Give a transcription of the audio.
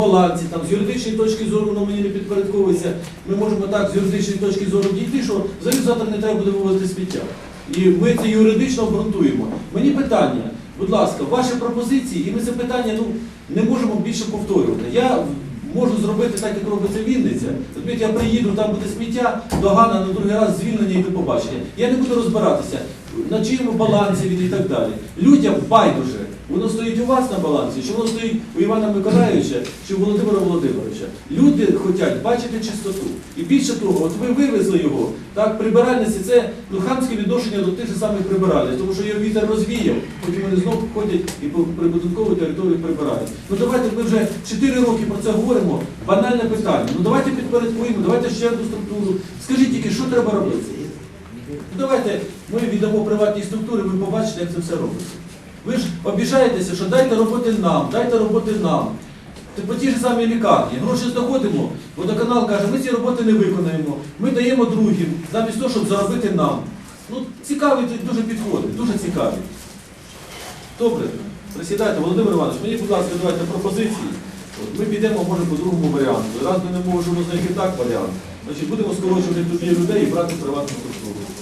балансі, там, з юридичної точки зору воно мені не підпорядковується. Ми можемо так з юридичної точки зору дійти, що взагалі завтра не треба буде вивозити сміття. І ми це юридично обґрунтуємо. Мені питання, будь ласка, ваші пропозиції, і ми це питання ну, не можемо більше повторювати. Я можу зробити так, як робиться Вінниця. Розумієте, я приїду, там буде сміття, догана на другий раз звільнення і до побачення. Я не буду розбиратися, на чиєму балансі він і так далі. Людям байдуже. Воно стоїть у вас на балансі, чи воно стоїть у Івана Миколайовича, чи у Володимира Володимировича. Люди хочуть бачити чистоту. І більше того, от ви вивезли його, так, прибиральниці це ну, хамське відношення до тих же самих прибиральниць, тому що його вітер розвіяв, потім вони знову ходять і по прибудинковій території прибирають. Ну давайте ми вже 4 роки про це говоримо. Банальне питання. Ну давайте підпорядкуємо, давайте ще одну структуру. Скажіть тільки, що треба робити? Давайте ми віддамо приватній структурі, ви побачите, як це все робиться. Ви ж обіжаєтеся, що дайте роботи нам, дайте роботи нам. По тій ж самій лікарні. Гроші знаходимо, водоканал каже, ми ці роботи не виконаємо, ми даємо другим, замість того, щоб заробити нам. Ну, цікаві дуже підходи, дуже цікаві. Добре, присідайте, Володимир Іванович, мені, будь ласка, давайте пропозиції. Ми підемо, може, по другому варіанту. Раз ми не можемо знайти так варіант, значить будемо скорочувати тоді людей і брати приватну структуру.